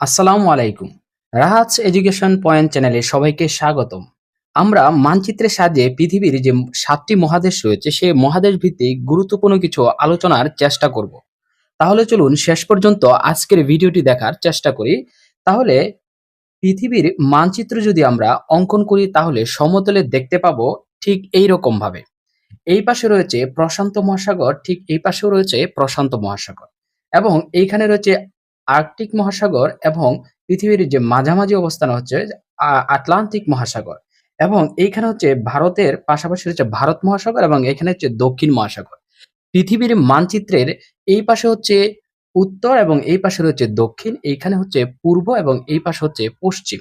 আসসালামু আলাইকুম। রাহাজ education point চ্যানেলে সবাইকে স্বাগতম। আমরা মানচিত্রের সাহায্যে পৃথিবীর যে সাতটি মহাদেশ রয়েছে সেই মহাদেশ ভিত্তিক গুরুত্বপূর্ণ কিছু আলোচনার চেষ্টা করব। তাহলে চলুন শেষ পর্যন্ত আজকের ভিডিওটি দেখার চেষ্টা করি। তাহলে পৃথিবীর মানচিত্র যদি আমরা অঙ্কন করি, তাহলে সমতলে দেখতে পাবো ঠিক এই ভাবে এই পাশে রয়েছে প্রশান্ত মহাসাগর, ঠিক এই পাশেও রয়েছে প্রশান্ত মহাসাগর। এবং এইখানে রয়েছে আর্কটিক মহাসাগর এবং পৃথিবীর যে মাঝামাঝি অবস্থান হচ্ছে আটলান্টিক মহাসাগর। এবং এইখানে হচ্ছে ভারতের পাশাপাশি হচ্ছে ভারত মহাসাগর এবং এখানে হচ্ছে দক্ষিণ মহাসাগর। পৃথিবীর মানচিত্রের এই পাশে হচ্ছে উত্তর এবং এই পাশে রয়েছে দক্ষিণ, এইখানে হচ্ছে পূর্ব এবং এই পাশে হচ্ছে পশ্চিম।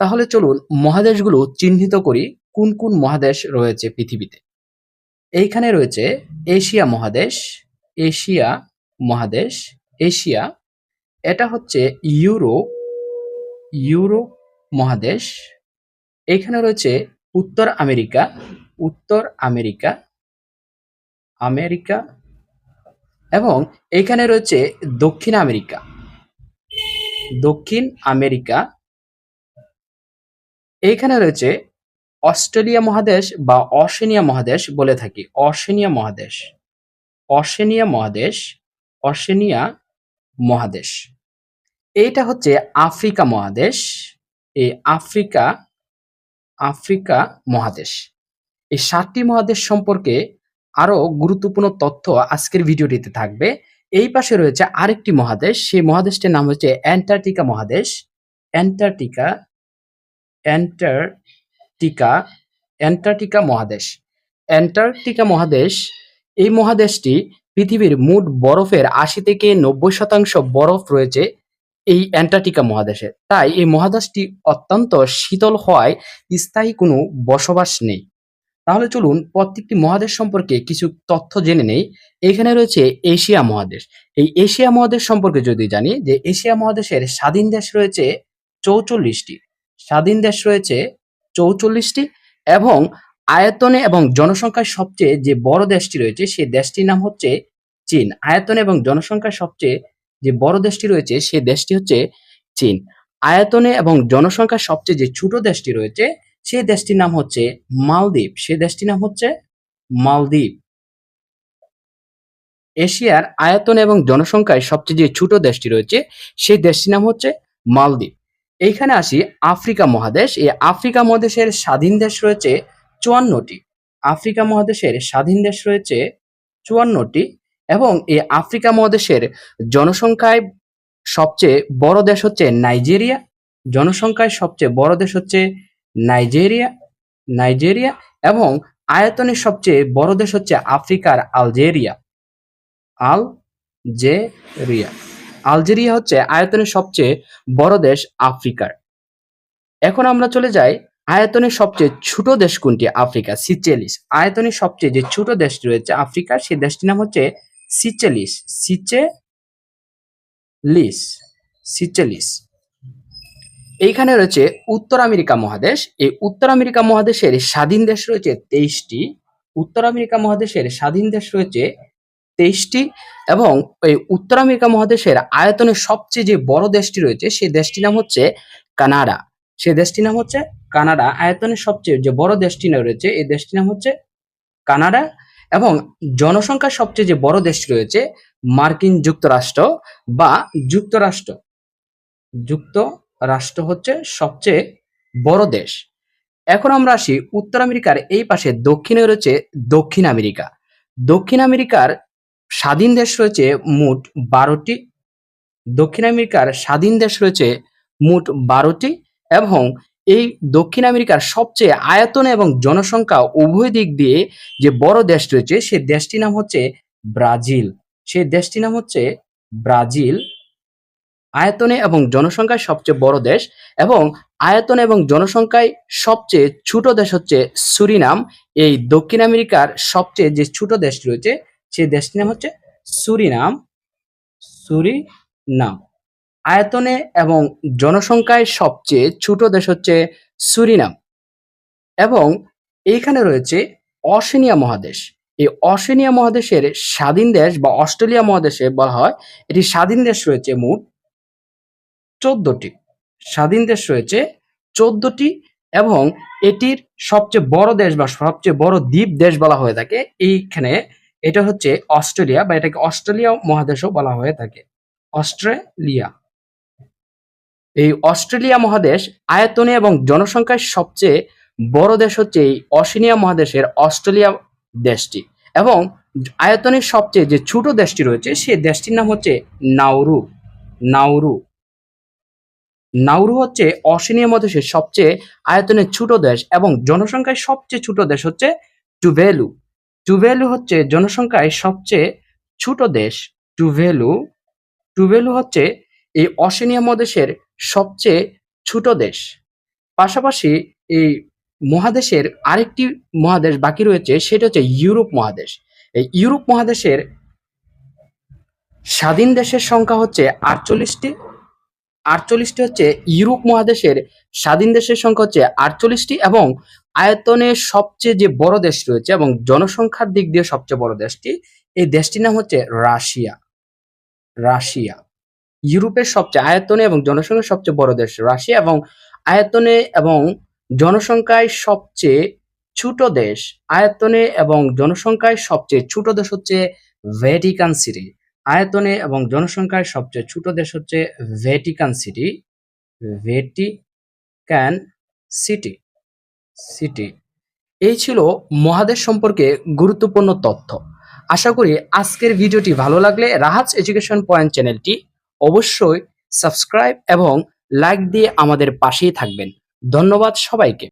তাহলে চলুন মহাদেশগুলো চিহ্নিত করি, কোন কোন মহাদেশ রয়েছে পৃথিবীতে? এইখানে রয়েছে এশিয়া মহাদেশ এশিয়া মহাদেশ, এশিয়া এটা হচ্ছে ইউরোপ ইউরোপ মহাদেশ। এখানে রয়েছে উত্তর আমেরিকা উত্তর আমেরিকা আমেরিকা এবং এখানে রয়েছে দক্ষিণ আমেরিকা। দক্ষিণ আমেরিকা। এইখানে রয়েছে অস্ট্রেলিয়া মহাদেশ বা অশেনিয়া মহাদেশ বলে থাকি। অশেনিয়া মহাদেশ। অশেনিয়া মহাদেশ অশেনিয়া মহাদেশ। এইটা হচ্ছে আফ্রিকা মহাদেশ। এই আফ্রিকা আফ্রিকা মহাদেশ। এই সাতটি মহাদেশ সম্পর্কে আরও গুরুত্বপূর্ণ তথ্য আজকের ভিডিওটিতে থাকবে। এই পাশে রয়েছে আরেকটি মহাদেশ। সেই মহাদেশটির নাম হচ্ছে অ্যান্টার্কটিকা মহাদেশ। অ্যান্টার্কটিকা অ্যান্টার্কটিকা অ্যান্টার্কটিকা মহাদেশ। অ্যান্টার্কটিকা মহাদেশ, এই মহাদেশটি পৃথিবীর মোট বরফের আশি থেকে নব্বই শতাংশ বরফ রয়েছে। এই অ্যান্টার্কটিকা মহাদেশে। তাই এই মহাদেশটি অত্যন্ত শীতল হওয়ায় স্থায়ী কোনো বসবাস নেই। তাহলে চলুন প্রত্যেকটি মহাদেশ সম্পর্কে কিছু তথ্য জেনে নেই। এখানে রয়েছে এশিয়া মহাদেশ। এই এশিয়া মহাদেশ সম্পর্কে যদি জানি, যে এশিয়া মহাদেশের স্বাধীন দেশ রয়েছে চৌচল্লিশটি। স্বাধীন দেশ রয়েছে চৌচল্লিশটি এবং আয়তনে এবং জনসংখ্যায় সবচেয়ে যে বড় দেশটি রয়েছে সেই দেশটির নাম হচ্ছে চীন। আয়তনে এবং জনসংখ্যায় সবচেয়ে যে বড় দেশটি রয়েছে সেই দেশটি হচ্ছে চীন। আয়তনে এবং জনসংখ্যায় সবচেয়ে যে ছোট দেশটি রয়েছে সেই দেশটির নাম হচ্ছে মালদ্বীপ। সেই দেশটির নাম হচ্ছে মালদ্বীপ। এশিয়ার আয়তন এবং জনসংখ্যায় সবচেয়ে যে ছোট দেশটি রয়েছে, সেই দেশটির নাম হচ্ছে মালদ্বীপ। এইখানে আসি আফ্রিকা মহাদেশ। এই আফ্রিকা মহাদেশের স্বাধীন দেশ রয়েছে চুয়ান্নটি। আফ্রিকা মহাদেশের স্বাধীন দেশ রয়েছে চুয়ান্নটি। এবং এই আফ্রিকা মহাদেশের জনসংখ্যায় সবচেয়ে বড় দেশ হচ্ছে নাইজেরিয়া। জনসংখ্যায় সবচেয়ে বড় দেশ হচ্ছে নাইজেরিয়া নাইজেরিয়া এবং আয়তনে সবচেয়ে বড় দেশ হচ্ছে আফ্রিকার আলজেরিয়া। আল আলজেরিয়া। আলজেরিয়া হচ্ছে আয়তনে সবচেয়ে বড় দেশ আফ্রিকার। এখন আমরা চলে যাই আয়তনে সবচেয়ে ছোট দেশ কোনটি? Africa, Seychelles. আয়তনে সবচেয়ে যে ছোট দেশটি রয়েছে আফ্রিকার, সেই দেশটির নাম হচ্ছে সিচেলিস সিচেলিস সিচেলিস এইখানে রয়েছে উত্তর আমেরিকা মহাদেশ। এই উত্তর আমেরিকা মহাদেশের স্বাধীন দেশ রয়েছে তেইশটি। উত্তর আমেরিকা মহাদেশের স্বাধীন দেশ রয়েছে তেইশটি এবং এই উত্তর আমেরিকা মহাদেশের আয়তনে সবচেয়ে যে বড় দেশটি রয়েছে সেই দেশটির নাম হচ্ছে কানাডা। সেই দেশটির নাম হচ্ছে কানাডা। আয়তনে সবচেয়ে যে বড় দেশটি রয়েছে, এই দেশটির নাম হচ্ছে কানাডা। এবং জনসংখ্যার সবচেয়ে যে বড় দেশ রয়েছে, মার্কিন যুক্তরাষ্ট্র বা যুক্তরাষ্ট্র। যুক্তরাষ্ট্র হচ্ছে সবচেয়ে বড় দেশ। এখন আমরা আসি উত্তর আমেরিকার এই পাশে, দক্ষিণে রয়েছে দক্ষিণ আমেরিকা। দক্ষিণ আমেরিকার স্বাধীন দেশ রয়েছে মোট বারোটি। দক্ষিণ আমেরিকার স্বাধীন দেশ রয়েছে মোট বারোটি এবং এই দক্ষিণ আমেরিকার সবচেয়ে আয়তন এবং জনসংখ্যা উভয় দিক দিয়ে যে বড় দেশ রয়েছে সেই দেশটির নাম হচ্ছে ব্রাজিল। সেই দেশটির নাম হচ্ছে ব্রাজিল। আয়তনে এবং জনসংখ্যায় সবচেয়ে বড় দেশ এবং আয়তন এবং জনসংখ্যায় সবচেয়ে ছোট দেশ হচ্ছে সুরিনাম। এই দক্ষিণ আমেরিকার সবচেয়ে যে ছোট দেশটি রয়েছে সেই দেশটির নাম হচ্ছে সুরিনাম। সুরিনাম। আয়তনে এবং জনসংখ্যায় সবচেয়ে ছোট দেশ হচ্ছে সুরিনাম। এবং এইখানে রয়েছে অসেনিয়া মহাদেশ। এই অসেনিয়া মহাদেশের স্বাধীন দেশ বা অস্ট্রেলিয়া মহাদেশে বলা হয়, এটি স্বাধীন দেশ রয়েছে মোট চোদ্দটি। স্বাধীন দেশ রয়েছে চোদ্দটি এবং এটির সবচেয়ে বড় দেশ বা সবচেয়ে বড় দ্বীপ দেশ বলা হয়ে থাকে এইখানে। এটা হচ্ছে অস্ট্রেলিয়া বা এটাকে অস্ট্রেলিয়া মহাদেশও বলা হয়ে থাকে। অস্ট্রেলিয়া। এই অস্ট্রেলিয়া মহাদেশ আয়তনে এবং জনসংখ্যায় সবচেয়ে বড় দেশ হচ্ছে এই অসিনিয়া মহাদেশের অস্ট্রেলিয়া দেশটি এবং আয়তনের সবচেয়ে যে ছোট দেশটি রয়েছে, সে দেশটির নাম হচ্ছে নাউরু নাউরু নাউরু হচ্ছে অসিনিয়া মহাদেশের সবচেয়ে আয়তনের ছোট দেশ এবং জনসংখ্যায় সবচেয়ে ছোট দেশ হচ্ছে টুভেলু। টুভেলু হচ্ছে জনসংখ্যায় সবচেয়ে ছোট দেশ। টুভেলু। টুভেলু হচ্ছে এই অসিনিয়া মহাদেশের সবচেয়ে ছোট দেশ। পাশাপাশি এই মহাদেশের আরেকটি মহাদেশ বাকি রয়েছে, সেটা হচ্ছে ইউরোপ মহাদেশ। এই ইউরোপ মহাদেশের স্বাধীন দেশের সংখ্যা হচ্ছে আটচল্লিশটি। আটচল্লিশটি হচ্ছে ইউরোপ মহাদেশের স্বাধীন দেশের সংখ্যা হচ্ছে আটচল্লিশটি এবং আয়তনে সবচেয়ে যে বড় দেশ রয়েছে এবং জনসংখ্যার দিক দিয়ে সবচেয়ে বড় দেশটি, এই দেশটির নাম হচ্ছে রাশিয়া। রাশিয়া। ইউরোপের সবচেয়ে আয়তনে এবং জনসংখ্যার সবচেয়ে বড় দেশ রাশিয়া এবং আয়তনে এবং জনসংখ্যায় সবচেয়ে ছোট দেশ, আয়তনে এবং জনসংখ্যায় সবচেয়ে ছোট দেশ হচ্ছে ভ্যাটিকান সিটি আয়তনে এবং জনসংখ্যায় সবচেয়ে ছোট দেশ হচ্ছে Vatican City Vatican City City এই ছিল মহাদেশ সম্পর্কে গুরুত্বপূর্ণ তথ্য। আশা করি আজকের ভিডিওটি ভালো লাগলে রাহাজ এডুকেশন পয়েন্ট চ্যানেলটি অবশ্যই সাবস্ক্রাইব এবং লাইক দিয়ে আমাদের পাশেই থাকবেন। ধন্যবাদ সবাইকে।